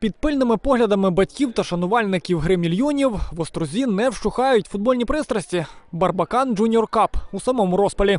Під пильними поглядами батьків та шанувальників гри мільйонів в Острозі не вщухають футбольні пристрасті. Барбакан Джуніор Кап у самому розпалі.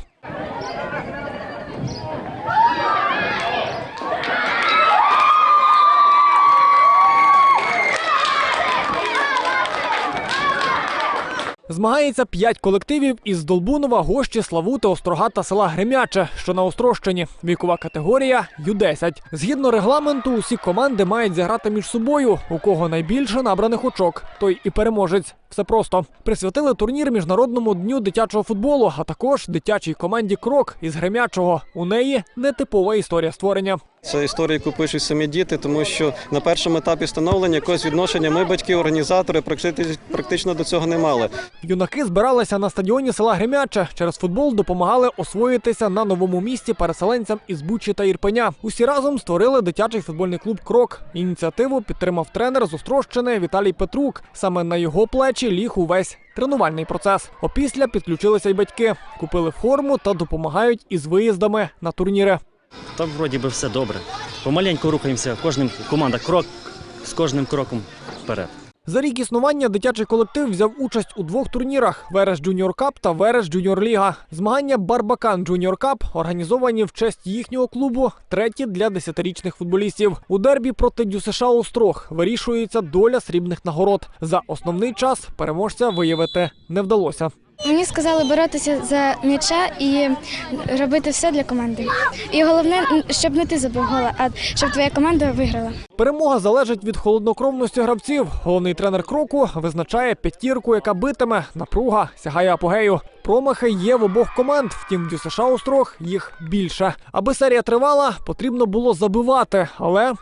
Змагається п'ять колективів із Долбунова, Гощі, Славути, Острога та села Гремяче, що на Острощині. Вікова категорія Ю-10. Згідно регламенту, усі команди мають зіграти між собою. У кого найбільше набраних очок, той і переможець. Все просто присвятили турнір міжнародному дню дитячого футболу, а також дитячій команді Крок із Гремячого. У неї нетипова історія створення. Це історія, яку пишуть самі діти, тому що на першому етапі становлення якогось відношення ми, батьки, організатори, практи- практично до цього не мали. Юнаки збиралися на стадіоні села Гремяче. Через футбол допомагали освоїтися на новому місці переселенцям із Бучі та Ірпеня. Усі разом створили дитячий футбольний клуб Крок. Ініціативу підтримав тренер з Острощини Віталій Петрук. Саме на його плечі ліг увесь тренувальний процес. Опісля підключилися й батьки, купили форму та допомагають із виїздами на турніри. Та вроді би все добре. Помаленьку рухаємося, кожним команда крок з кожним кроком вперед. За рік існування дитячий колектив взяв участь у двох турнірах: Верес Джуніор Кап та Верес Джуніор Ліга. Змагання Барбакан Джуніор Кап організовані в честь їхнього клубу, треті для десятирічних футболістів. У дербі проти ДЮСШ Острог вирішується доля срібних нагород. За основний час переможця виявити не вдалося. Мені сказали боротися за м'яча і робити все для команди. І головне, щоб не ти забив гола, а щоб твоя команда виграла. Перемога залежить від холоднокровності гравців. Головний тренер кроку визначає п'ятірку, яка битиме. Напруга сягає апогею. Промахи є в обох команд. Втім, в ДЮСШ Острог їх більше. Аби серія тривала, потрібно було забивати, але.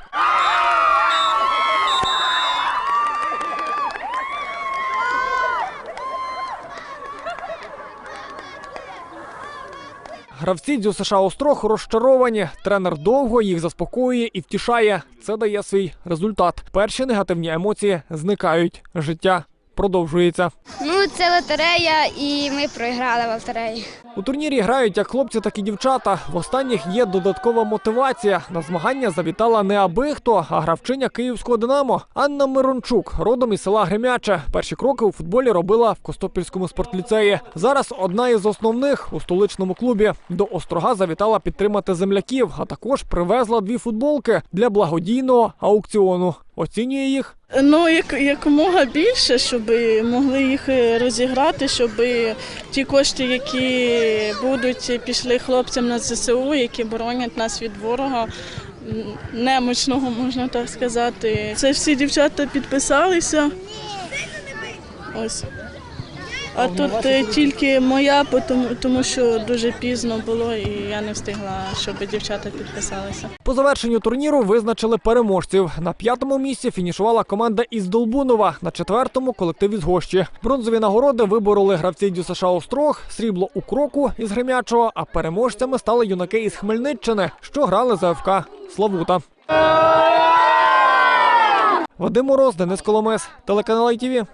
Гравці ДЮСШ Острог розчаровані. Тренер довго їх заспокоює і втішає. Це дає свій результат. Перші негативні емоції зникають. Життя продовжується. Ну, це лотерея, і ми програли в лотереї. У турнірі грають як хлопці, так і дівчата. В останніх є додаткова мотивація. На змагання завітала не аби хто, а гравчиня київського Динамо Анна Мирончук, родом із села Гремяче. Перші кроки у футболі робила в Костопільському спортліцеї. Зараз одна із основних у столичному клубі. До острога завітала підтримати земляків, а також привезла дві футболки для благодійного аукціону. Оцінює їх Ну, як, якомога більше, щоб могли їх е, розіграти, щоб ті кошти, які будуть, пішли хлопцям на ЗСУ, які боронять нас від ворога. Немочного, можна так сказати. Це всі дівчата підписалися. Ось. А тут е, тільки моя, тому, що дуже пізно було і я не встигла, щоб дівчата підписалися. По завершенню турніру визначили переможців. На п'ятому місці фінішувала команда із Долбунова, на четвертому колектив із Гощі. Бронзові нагороди вибороли гравці ДЮСШ Острог, срібло у кроку із Гремячого, а переможцями стали юнаки із Хмельниччини, що грали за ФК Славута. Вадим Мороз, Денис Коломес, телеканал ITV.